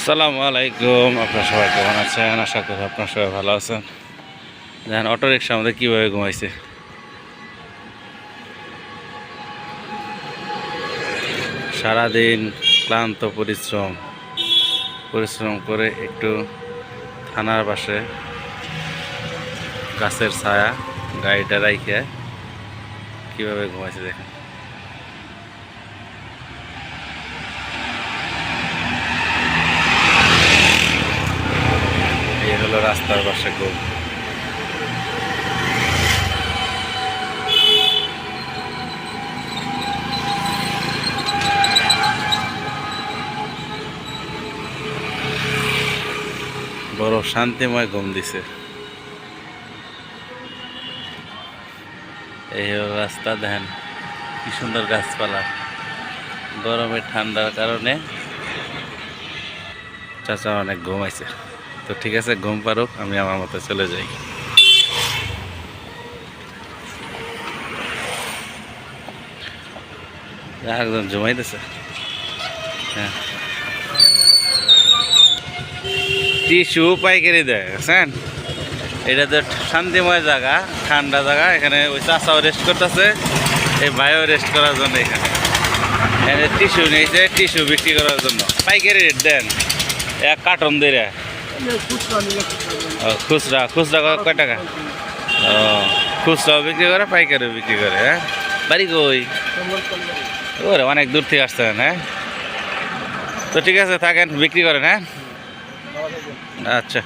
আসসালামু আলাইকুম। আপনার সবাই কেমন আছেন? আশা করি আপনার সবাই ভালো আছেন। দেখেন অটো রিক্সা আমাদের কীভাবে ঘুমাইছে? সারাদিন ক্লান্ত পরিশ্রম। পরিশ্রম করে একটু থানার পাশে গাছের ছায়া গাড়িটা রাইখে কীভাবে ঘুমাইছে দেখেন। হলো রাস্তার পাশে ঘুম বড় শান্তিময় ঘুম দিছে। এই রাস্তা, দেখেন কি সুন্দর গাছপালা। গরমে ঠান্ডার কারণে চাচা অনেক ঘুমাইছে। তো ঠিক আছে, ঘুম পারুক আমি আমার মতো চলে যাই। একজন জমাইতেছে হ্যাঁ। টিস্যু পাইকারি দেয়, বুঝছেন? এটা তো শান্তিময় জায়গা, ঠান্ডা জায়গা, এখানে ওই চাষাও রেস্ট করতেছে, এই ভাইও রেস্ট করার জন্য এখানে। এখানে টিস্যু নিয়েছে, টিস্যু বিক্রি করার জন্য। পাইকারি রেট দেন, এক কার্টন দিয়ে খুচরা খুচরা কয় টাকা? ও খুচরাও বিক্রি করে পাইকারিও বিক্রি করে হ্যাঁ? বাড়ি কই? ওরে অনেক দূর থেকে আসতেন হ্যাঁ? তো ঠিক আছে থাকেন বিক্রি করেন হ্যাঁ? আচ্ছা।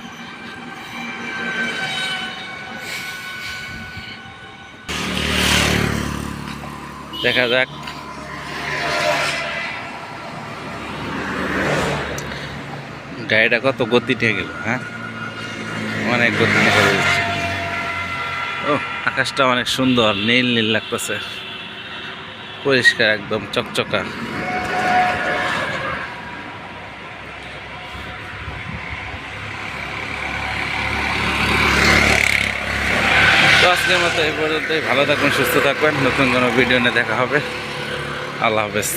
দেখা যাক। গাড়িটা কত গতি নিয়ে গেল হ্যাঁ? অনেক গতি ও আকাশটা অনেক সুন্দর, নীল নীল লাগতেছে। পরিষ্কার একদম চকচকা। তো আজকের মতো এই পর্যন্তই। ভালো থাকুন, সুস্থ থাকবেন নতুন কোনো ভিডিও নিয়ে দেখা হবে। আল্লাহ হাফেজ।